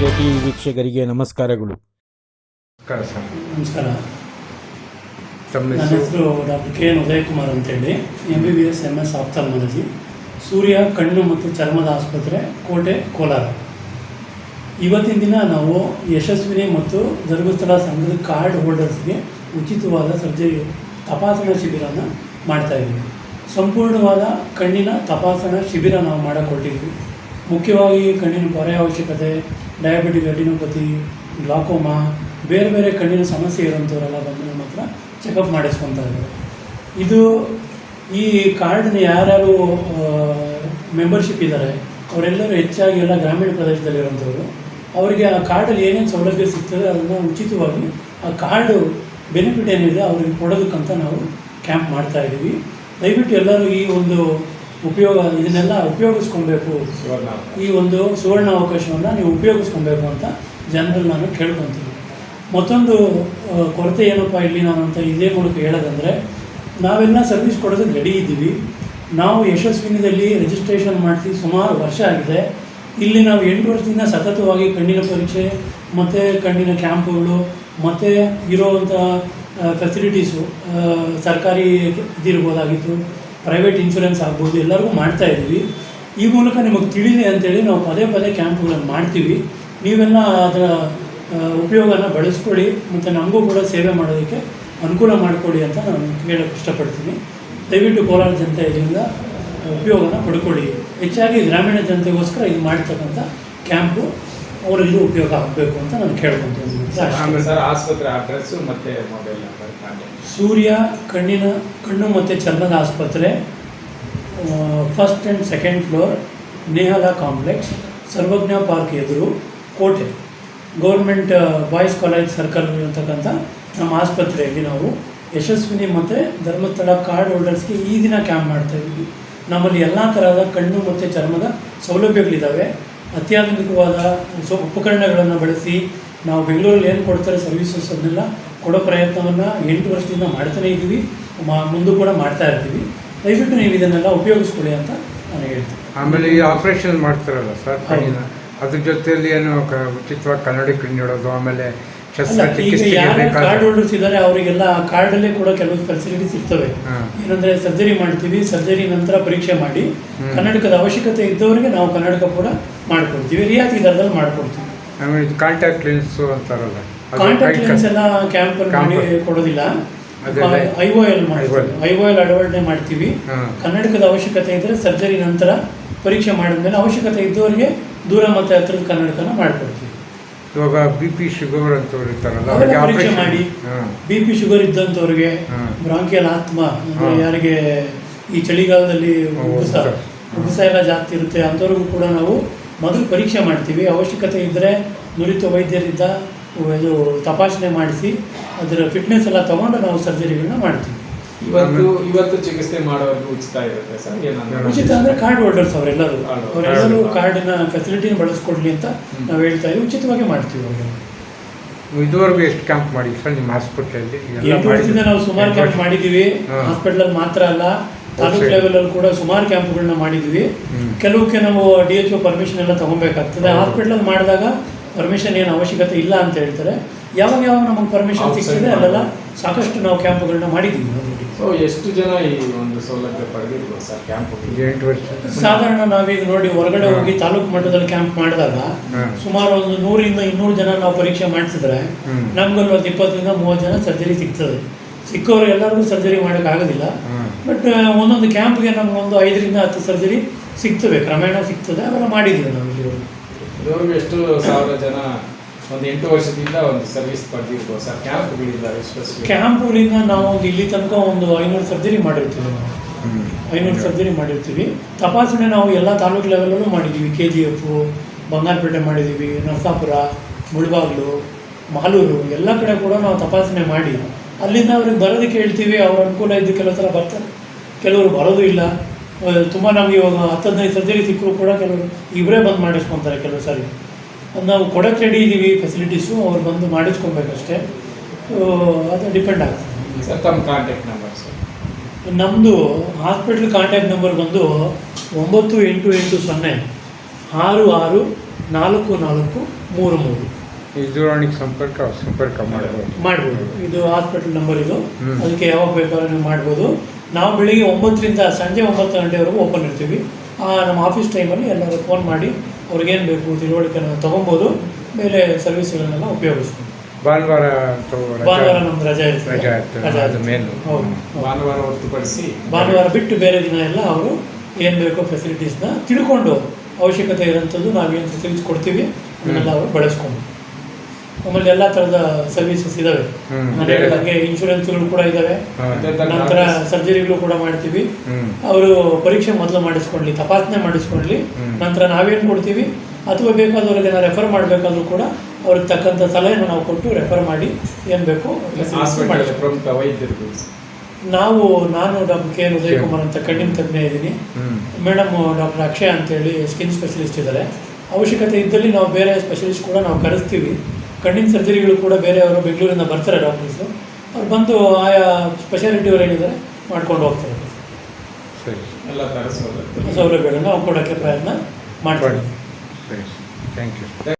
ಜ್ಯೋತಿ ವೀಕ್ಷಕರಿಗೆ ನಮಸ್ಕಾರಗಳು. ನಮಸ್ಕಾರ ಸರ್. ನಮಸ್ಕಾರ. ತಮ್ಮ ನನ್ನ ಹೆಸರು? ಹೆಸರು ಡಾಕ್ಟರ್ ಕೆ ಎನ್ ಉದಯಕುಮಾರ್ ಅಂತೇಳಿ. M B B S M S ophthalmology Surya ಕಣ್ಣು ಮತ್ತು ಚರ್ಮದ ಆಸ್ಪತ್ರೆ ಕೋಟೆ ಕೋಲಾರ. ಇವತ್ತಿನ ದಿನ ನಾವು ಯಶಸ್ವಿನಿ ಮತ್ತು ಧರ್ಮಸ್ಥಳ ಸಂಘದ ಕಾರ್ಡ್ ಹೋಲ್ಡರ್ಸ್ಗೆ ಉಚಿತವಾದ ಸರ್ಜರಿ ತಪಾಸಣಾ ಶಿಬಿರನ ಮಾಡ್ತಾ ಇದ್ದೀವಿ. ಸಂಪೂರ್ಣವಾದ ಕಣ್ಣಿನ ತಪಾಸಣಾ ಶಿಬಿರ ನಾವು ಮಾಡಕೊಟ್ಟಿದ್ವಿ ಮುಖ್ಯವಾಗಿ ಕಣ್ಣಿನ ಪೊರೆ ಅವಶ್ಯಕತೆ ಡಯಾಬಿಟಿಕ್ ರೆಟಿನೋಪತಿ, ಗ್ಲಾಕೋಮಾ, ಬೇರೆ ಬೇರೆ ಕಣ್ಣಿನ ಸಮಸ್ಯೆ ಇರೋಂಥವರೆಲ್ಲ ಬಂದು ನಮ್ಮ ಹತ್ರ ಚೆಕಪ್ ಮಾಡಿಸ್ಕೊತಾ ಇದು ಈ ಕಾರ್ಡ್ನ ಯಾರ್ಯಾರು ಮೆಂಬರ್ಶಿಪ್ ಇದ್ದಾರೆ ಅವರೆಲ್ಲರೂ ಹೆಚ್ಚಾಗಿ ಎಲ್ಲ ಗ್ರಾಮೀಣ ಪ್ರದೇಶದಲ್ಲಿರೋಂಥವ್ರು ಅವರಿಗೆ ಆ ಕಾರ್ಡಲ್ಲಿ ಏನೇನು ಸೌಲಭ್ಯ ಸಿಗ್ತದೆ ಅದನ್ನು ಉಚಿತವಾಗಿ ಆ ಕಾರ್ಡು ಬೆನಿಫಿಟ್ ಏನಿದೆ ಅವ್ರಿಗೆ ಕೊಡೋದಕ್ಕಂತ ನಾವು ಕ್ಯಾಂಪ್ ಮಾಡ್ತಾ ಇದ್ದೀವಿ. ದಯವಿಟ್ಟು ಎಲ್ಲರೂ ಈ ಒಂದು ಉಪಯೋಗ ಇದನ್ನೆಲ್ಲ ಉಪಯೋಗಿಸ್ಕೊಬೇಕು ಈ ಒಂದು ಸುವರ್ಣ ಅವಕಾಶವನ್ನು ನೀವು ಉಪಯೋಗಿಸ್ಕೊಬೇಕು ಅಂತ ಜನರಲ್ಲಿ ನಾನು ಕೇಳ್ಕೊತೀನಿ. ಮತ್ತೊಂದು ಕೊರತೆ ಏನಪ್ಪ ಇಲ್ಲಿ ನಾನು ಅಂತ ಇದೇ ಮೂಲಕ ಹೇಳೋದಂದರೆ ನಾವೆಲ್ಲ ಸರ್ವಿಸ್ ಕೊಡೋದಕ್ಕೆ ರೆಡಿ ಇದ್ದೀವಿ. ನಾವು ಯಶಸ್ವಿನಿದಲ್ಲಿ ರಿಜಿಸ್ಟ್ರೇಷನ್ ಮಾಡ್ತೀವಿ. ಸುಮಾರು ವರ್ಷ ಆಗಿದೆ. ಇಲ್ಲಿ ನಾವು ಎಂಟು ವರ್ಷದಿಂದ ಸತತವಾಗಿ ಕಣ್ಣಿನ ಪರೀಕ್ಷೆ ಮತ್ತು ಕಣ್ಣಿನ ಕ್ಯಾಂಪುಗಳು ಮತ್ತು ಇರೋವಂಥ ಫೆಸಿಲಿಟೀಸು ಸರ್ಕಾರಿ ಇದಿರ್ಬೋದಾಗಿತ್ತು. ಪ್ರೈವೇಟ್ ಇನ್ಶೂರೆನ್ಸ್ ಆಗ್ಬೋದು, ಎಲ್ಲರಿಗೂ ಮಾಡ್ತಾ ಇದ್ದೀವಿ. ಈ ಮೂಲಕ ನಿಮಗೆ ತಿಳಿಲಿ ಅಂತೇಳಿ ನಾವು ಪದೇ ಪದೇ ಕ್ಯಾಂಪ್ಗಳನ್ನು ಮಾಡ್ತೀವಿ. ನೀವೆಲ್ಲ ಅದರ ಉಪಯೋಗನ ಬಳಸ್ಕೊಳ್ಳಿ ಮತ್ತು ನಮಗೂ ಕೂಡ ಸೇವೆ ಮಾಡೋದಕ್ಕೆ ಅನುಕೂಲ ಮಾಡಿಕೊಡಿ ಅಂತ ನಾನು ಹೇಳೋಕ್ಕೆ ಇಷ್ಟಪಡ್ತೀನಿ. ದಯವಿಟ್ಟು ಕೋಲಾರ ಜನತೆ ಇದರಿಂದ ಉಪಯೋಗನ ಪಡ್ಕೊಳ್ಳಿ. ಹೆಚ್ಚಾಗಿ ಗ್ರಾಮೀಣ ಜನತೆಗೋಸ್ಕರ ಇದು ಮಾಡ್ತಕ್ಕಂಥ ಕ್ಯಾಂಪು ಅವರಿಗೂ ಉಪಯೋಗ ಆಗಬೇಕು ಅಂತ ನಾನು ಕೇಳ್ಕೊತೀನಿ. ಆಮೇಲೆ ಸರ್ ಆಸ್ಪತ್ರೆ ಅಡ್ರೆಸ್ ಮತ್ತೆ ಮೊಬೈಲ್ ನಂಬರ್ ಕಾಂಟ್ಯಾಕ್ಟ್. ಸೂರ್ಯ ಕಣ್ಣಿನ ಕಣ್ಣು ಮತ್ತು ಚರ್ಮದ ಆಸ್ಪತ್ರೆ first and second floor Nehala complex Sarvajna park ಎದುರು ಕೋಟೆ. ಗೌರ್ಮೆಂಟ್ ಬಾಯ್ಸ್ ಕಾಲೇಜ್ ಸರ್ಕಲ್ ಇರತಕ್ಕಂಥ ನಮ್ಮ ಆಸ್ಪತ್ರೆಯಲ್ಲಿ ನಾವು ಯಶಸ್ವಿನಿ ಮತ್ತು ಧರ್ಮಸ್ಥಳ ಕಾರ್ಡ್ ಹೋಲ್ಡರ್ಸ್ಗೆ ಈ ದಿನ ಕ್ಯಾಂಪ್ ಮಾಡ್ತಾ ಇದ್ದೀವಿ. ನಮ್ಮಲ್ಲಿ ಎಲ್ಲ ಥರದ ಕಣ್ಣು ಮತ್ತು ಚರ್ಮದ ಸೌಲಭ್ಯಗಳಿದ್ದಾವೆ ಅತ್ಯಾಧುನಿಕವಾದ ಸೊ ಉಪಕರಣಗಳನ್ನು ಬಳಸಿ ನಾವು ಬೆಂಗಳೂರಲ್ಲಿ ಏನು ಕೊಡ್ತಾರೆ ಸರ್ವಿಸಸ್ ಅದನ್ನೆಲ್ಲ ಕೊಡೋ ಪ್ರಯತ್ನವನ್ನು ಎಂಟು ವರ್ಷದಿಂದ ಮಾಡ್ತಾನೇ ಇದ್ದೀವಿ. ಮಾ- ಮುಂದೂ ಕೂಡ ಮಾಡ್ತಾ ಇರ್ತೀವಿ. ದಯವಿಟ್ಟು ನೀವು ಇದನ್ನೆಲ್ಲ ಉಪಯೋಗಿಸ್ಕೊಳ್ಳಿ ಅಂತ ನಾನು ಹೇಳ್ತೀನಿ. ಆಮೇಲೆ ಈ ಆಪರೇಷನ್ ಮಾಡ್ತಾರಲ್ಲ ಸರ್ ಕಣ್ಣಿನ? ಅದ್ರ ಜೊತೆಯಲ್ಲಿ ಏನು ಕ- ಉಚಿತವಾಗಿ ಕನ್ನಡಿ ಕಣ್ಣು ನೋಡೋದು ಆಮೇಲೆ ಅಲ್ಲ ಈಗ ಶಸ್ತ್ರಚಿಕಿತ್ಸೆಗೆ ಯಾರು ಬೇಕಾದ ಕಾರ್ಡ್ ಹೋಲ್ಡರ್ಸ್ ಇದ್ದಾರೆ ಅವರಿಗೆಲ್ಲ ಆ ಕಾರ್ಡಲ್ಲೇ ಕೂಡ ಕೆಲವು ಫೆಸಿಲಿಟೀಸ್ ಇರ್ತವೆ. ಹಾಂ. ಏನಂದ್ರೆ ಸರ್ಜರಿ ಮಾಡ್ತೀವಿ ಸರ್ಜರಿ ನಂತರ ಪರೀಕ್ಷೆ ಮಾಡಿ ಕನ್ನಡಕದ ಅವಶ್ಯಕತೆ ಇದ್ದವರಿಗೆ ನಾವು ಕನ್ನಡಕ ಕೂಡ ಮಾಡ್ಕೊಡ್ತೀವಿ ರಿಯಾಯಿತಿ ದರದಲ್ಲಿ ಮಾಡ್ಕೊಡ್ತೀವಿ ಆಮೇಲೆ ಇದು ಕಾಂಟ್ಯಾಕ್ಟ್ ಲೆನ್ಸು ಅಂತಾರಲ್ಲ ಅದು ಕಾಂಟ್ಯಾಕ್ಟ್ ಕೈ- ಲೆನ್ಸ್ ಎಲ್ಲ ಮಾಡಿ Camp. ಕೊಡೋದಿಲ್ಲ. ಅದೆಲ್ಲ I O L IOL. I O L ಮಾಡ್ತೀವಿ. ಹಾಂ. ಕನ್ನಡಕದ ಅವಶ್ಯಕತೆ ಇದ್ದರೆ ಸರ್ಜರಿ ನಂತರ ಪರೀಕ್ಷೆ ಮಾಡಿದ್ಮೇಲೆ ಅವಶ್ಯಕತೆ ಇದ್ದವರಿಗೆ ದೂರ ಮತ್ತೆ ಹತ್ತಿರದ ಕನ್ನಡಕನ ಮಾಡ್ಕೊಡ್ತೀವಿ. ಇವಾಗ ಬಿ ಪಿ ಶುಗರ್ ಅಂತವ್ರು ಇರ್ತಾರಲ್ಲ ಅವ್ರಿಗೆ ಪರೀಕ್ಷೆ ಆಪರೇಷನ್ ಮಾಡಿ. ಹಾಂ. ಬಿ ಪಿ ಶುಗರ್ ಇದ್ದಂಥವ್ರಿಗೆ ಹಾಂ. ಬ್ರಾಂಕಿಯಲ್ ಆತ್ಮ ಅಂದರೆ ಹಾ. ಯಾರಿಗೆ ಈ ಚಳಿಗಾಲದಲ್ಲಿ ಹಾ, ಉಬ್ಬಸ ಉಬ್ಬಸ. ಉಬ್ಬಸ ಎಲ್ಲ ಜಾಸ್ತಿ ಇರುತ್ತೆ ಅಂಥವ್ರಿಗೂ ಕೂಡ ನಾವು ಮೊದಲು ಪರೀಕ್ಷೆ ಮಾಡ್ತೀವಿ. ಅವಶ್ಯಕತೆ ಇದ್ದರೆ ನುರಿತ ವೈದ್ಯರಿಂದ ಇದು ತಪಾಸಣೆ ಮಾಡಿಸಿ ಅದರ ಫಿಟ್ನೆಸ್ ಎಲ್ಲ ತಗೊಂಡು ನಾವು ಸರ್ಜರಿಗಳನ್ನ ಮಾಡ್ತೀವಿ. ಇವತ್ತು ಇವತ್ತು ಚಿಕಿತ್ಸೆ ಮಾಡೋರ್ಗು ಉಚಿತ ಇರುತ್ತೆ ಸರ್? ಉಚಿತ ಅಂದರೆ ಕಾರ್ಡ್ ಹೋಲ್ಡರ್ಸ್ ಅವರೆಲ್ಲರೂ. ಅವರೆಲ್ಲರೂ ಕಾರ್ಡಿನ ಫೆಸಿಲಿಟಿನ ಬಳಸ್ಕೊಡ್ಲಿ ಅಂತ. ನಾವು ಹೇಳ್ತಾ ಇದ್ದೀವಿ. ಉಚಿತವಾಗಿ ಮಾಡ್ತೀವಿ ಅವರಿಗೆ ಇದುವರೆಗೂ ಎಷ್ಟು ಕ್ಯಾಂಪ್ ಮಾಡಿ ಸರ್? ನಿಮ್ಮ ಹಾಸ್ಪಿಟ್ಲಲ್ಲಿ ಎಂಟು ವರ್ಷದಿಂದ ನಾವು ಸುಮಾರು ಕ್ಯಾಂಪ್ ಮಾಡಿದ್ದೀವಿ. ಹಾಸ್ಪಿಟ್ಲಲ್ಲಿ ಮಾತ್ರ ಅಲ್ಲ. ತಾಲೂಕು. ಲೆವೆಲಲ್ಲಿ ಕೂಡ ಸುಮಾರು ಕ್ಯಾಂಪ್ಗಳನ್ನ ಮಾಡಿದ್ದೀವಿ ಹ್ಮ್. ಕೆಲವಕ್ಕೆ ನಾವು ಡಿ ಎಚ್ ಒ ಪರ್ಮಿಷನ್ ಎಲ್ಲ ತಗೊಬೇಕಾಗ್ತದೆ. ಹಾಸ್ಪಿಟ್ಲಲ್ಲಿ ಹಾಸ್ಪಿಟಲ್ ಮಾಡಿದಾಗ ಪರ್ಮಿಷನ್ ಏನು ಅವಶ್ಯಕತೆ ಇಲ್ಲ ಅಂತ ಹೇಳ್ತಾರೆ. ಯಾವಾಗ ಯಾವಾಗ ನಮಗೆ ಪರ್ಮಿಷನ್ ಸಿಕ್ಕಿದೆ ಸಿಗ್ತದೆ ಅಲ್ಲೆಲ್ಲ ಸಾಕಷ್ಟು ನಾವು ಕ್ಯಾಂಪ್ಗಳನ್ನ ಮಾಡಿದ್ದೀವಿ ಎಷ್ಟು ಜನ ಈ ಒಂದು ಸೌಲಭ್ಯ ಪಡೆದಿರ್ಬೋದು ಸರ್ ಕ್ಯಾಂಪ್? ಎಂಟು ವರ್ಷ. ಸಾಧಾರಣ ನಾವೀಗ ನೋಡಿ ಹೊರಗಡೆ ಹೋಗಿ ತಾಲೂಕು ಮಟ್ಟದಲ್ಲಿ ಕ್ಯಾಂಪ್ ಮಾಡಿದಾಗ ಸುಮಾರು ಒಂದು ನೂರಿಂದ ಇನ್ನೂರು ಜನ ನಾವು ಪರೀಕ್ಷೆ ಮಾಡಿಸಿದ್ರೆ. ನಮ್ಗಲ್ಲಿ ಒಂದು ಇಪ್ಪತ್ತರಿಂದ ಮೂವತ್ತು ಜನ ಸರ್ಜರಿ ಸಿಗ್ತದೆ. ಸಿಕ್ಕವರು ಎಲ್ಲರಿಗೂ ಸರ್ಜರಿ ಮಾಡೋಕ್ಕಾಗೋದಿಲ್ಲ. ಬಟ್ ಒಂದೊಂದು ಕ್ಯಾಂಪ್ಗೆ ನಮಗೊಂದು ಐದರಿಂದ ಹತ್ತು ಸರ್ಜರಿ ಸಿಗ್ತವೆ ಕ್ರಮೇಣ ಸಿಗ್ತದೆ. ಅವೆಲ್ಲ ಮಾಡಿದ್ದೀವಿ ನಾವು ಇಲ್ಲಿ. ಇದುವರೆಗೂ ಎಷ್ಟು ಸಾವಿರ ಜನ ಒಂದು ಎಂಟು ವರ್ಷದಿಂದ ಒಂದು ಸರ್ವಿಸ್ ಪಡೆದಿರ್ಬೋದು ಸರ್? ಕ್ಯಾಂಪ್ಗಳಿಂದ ಕ್ಯಾಂಪ್ಗಳಿಂದ ನಾವು ಒಂದು ಇಲ್ಲಿ ತನಕ ಒಂದು ಐನೂರು ಸರ್ಜರಿ ಮಾಡಿರ್ತೀವಿ ನಾವು. ಐನೂರು ಸರ್ಜರಿ ಮಾಡಿರ್ತೀವಿ. ತಪಾಸಣೆ ನಾವು ಎಲ್ಲ ತಾಲೂಕು ಲೆವೆಲಲ್ಲೂ ಮಾಡಿದ್ದೀವಿ. ಕೆ ಜಿ ಎಫು ಬಂಗಾರಪೇಟೆ ಮಾಡಿದ್ದೀವಿ ನರಸಾಪುರ ಮುಳಬಾಗ್ಲು ಮಾಲೂರು ಎಲ್ಲ ಕಡೆ ಕೂಡ ನಾವು ತಪಾಸಣೆ ಮಾಡಿ ಅಲ್ಲಿಂದ ಅವ್ರಿಗೆ ಬರೋದಕ್ಕೆ ಹೇಳ್ತೀವಿ ಅವ್ರ ಅನುಕೂಲ ಇದ್ದು ಕೆಲವು ಥರ ಬರ್ತಾರೆ. ಕೆಲವರು ಬರೋದು ಇಲ್ಲ. ತುಂಬ ನಮಗೆ ಇವಾಗ ಹತ್ತು ಹದಿನೈದು ಸರ್ಜರಿ ಸಿಕ್ಕರು ಕೂಡ ಕೆಲವರು ಇವರೇ ಬಂದು ಮಾಡಿಸ್ಕೊತಾರೆ ಕೆಲವು ಸಾರಿ. ಅದು ನಾವು ಕೊಡೋಕ್ಕೆ ರೆಡಿ ಇದ್ದೀವಿ ಫೆಸಿಲಿಟೀಸು ಅವ್ರು ಬಂದು ಮಾಡಿಸ್ಕೊಬೇಕಷ್ಟೇ ಅದು ಡಿಪೆಂಡ್ ಆಗುತ್ತೆ ಸರ್ ತಮ್ಮ ಕಾಂಟ್ಯಾಕ್ಟ್ ನಂಬರ್ ಸರ್. ನಮ್ಮದು ಹಾಸ್ಪಿಟ್ಲ್ ಕಾಂಟ್ಯಾಕ್ಟ್ ನಂಬರ್ ಬಂದು ಒಂಬತ್ತು ಎಂಟು ಎಂಟು ಸೊನ್ನೆ ಆರು ಆರು ನಾಲ್ಕು ನಾಲ್ಕು ಮೂರು ಮೂರು. ಈ ದೂರವಾಣಿಗೆ ಸಂಪರ್ಕ ಸಂಪರ್ಕ ಮಾಡ್ಬೋದು. ಮಾಡ್ಬೋದು. ಇದು ಹಾಸ್ಪಿಟಲ್ ನಂಬರ್ ಇದು. ಅದಕ್ಕೆ ಯಾವಾಗ ಬೇಕಾದ್ರೂ ನೀವು ಮಾಡ್ಬೋದು. ನಾವು ಬೆಳಿಗ್ಗೆ ಒಂಬತ್ತರಿಂದ ಸಂಜೆ ಒಂಬತ್ತು ಗಂಟೆವರೆಗೂ ಓಪನ್ ಇರ್ತೀವಿ. ಆ, ನಮ್ಮ ಆಫೀಸ್ ಟೈಮಲ್ಲಿ ಎಲ್ಲರೂ ಫೋನ್ ಮಾಡಿ ಅವ್ರಿಗೇನು ಬೇಕು ತಿಳುವಳಿಕೆನ ತೊಗೊಬೋದು. ಮೇಲೆ ಸರ್ವಿಸ್ಗಳನ್ನೆಲ್ಲ ಉಪಯೋಗಿಸ್ಬೋದು. ಭಾನುವಾರ ಭಾನುವಾರ ನಮ್ದು ರಜೆ ಇರ್ತದೆ. ರಜಾ. ಮೇಲು. ಭಾನುವಾರ ಹೊರತುಪಡಿಸಿ ಭಾನುವಾರ ಬಿಟ್ಟು ಬೇರೆ ದಿನ ಎಲ್ಲ ಅವರು ಏನು ಬೇಕೋ ಫೆಸಿಲಿಟೀಸ್ನ ತಿಳ್ಕೊಂಡು ಅವಶ್ಯಕತೆ ಇರೋಂಥದ್ದು ನಾವೇನು ತಿಳಿಸ್ಕೊಡ್ತೀವಿ. ಅದನ್ನೆಲ್ಲ ಅವರು ಬಳಸ್ಕೊಂಡು ಆಮೇಲೆ ಎಲ್ಲ ಥರದ ಸರ್ವಿಸಸ್ ಇದಾವೆ. ಹಾಗೆ ಇನ್ಶೂರೆನ್ಸ್ಗಳು ಕೂಡ ಇದ್ದಾವೆ ನಂತರ ಸರ್ಜರಿಗಳು ಕೂಡ ಮಾಡ್ತೀವಿ. ಅವರು ಪರೀಕ್ಷೆ ಮೊದಲು ಮಾಡಿಸ್ಕೊಳ್ಳಿ ತಪಾಸಣೆ ಮಾಡಿಸ್ಕೊಳ್ಳಿ. ನಂತರ ನಾವೇನು ಕೊಡ್ತೀವಿ? ಅಥವಾ ಬೇಕಾದವ್ರಿಗೆ ನಾವು ರೆಫರ್ ಮಾಡಬೇಕಾದ್ರೂ ಕೂಡ ಅವ್ರಿಗೆ ತಕ್ಕಂಥ ಸಲಹೆನ ನಾವು ಕೊಟ್ಟು ರೆಫರ್ ಮಾಡಿ ಏನು ಬೇಕು. ನಾವು ನಾನು doctor K N Uday Kumar ಅಂತ ಕಣ್ಣಿನ ತಜ್ಞ ಇದ್ದೀನಿ. ಮೇಡಮ್ ಡಾಕ್ಟರ್ ಅಕ್ಷಯ ಅಂತೇಳಿ ಸ್ಕಿನ್ ಸ್ಪೆಷಲಿಸ್ಟ್ ಇದ್ದಾರೆ. ಅವಶ್ಯಕತೆ ಇದ್ದಲ್ಲಿ ನಾವು ಬೇರೆ ಸ್ಪೆಷಲಿಸ್ಟ್ ಕೂಡ ನಾವು ಕರೆಸ್ತೀವಿ. ಕಣ್ಣಿನ ಸರ್ಜರಿಗಳು ಕೂಡ ಬೇರೆಯವರು ಬೆಂಗಳೂರಿಂದ ಬರ್ತಾರೆ ಡಾಕ್ಟರ್ಸು ಅವ್ರು ಬಂದು ಆಯಾ ಸ್ಪೆಷಾಲಿಟಿ ಏನಿದ್ದಾರೆ ಮಾಡ್ಕೊಂಡು ಹೋಗ್ತಾರೆ. ಸರಿ. ಎಲ್ಲ ಥರ ಸೌಲಭ್ಯ ಸೌಲಭ್ಯಗಳನ್ನ ನಾವು ಕೊಡೋಕ್ಕೆ ಪ್ರಯತ್ನ ಮಾಡ್ಕೊಳ್ಳಿ ಸರಿ. Thank you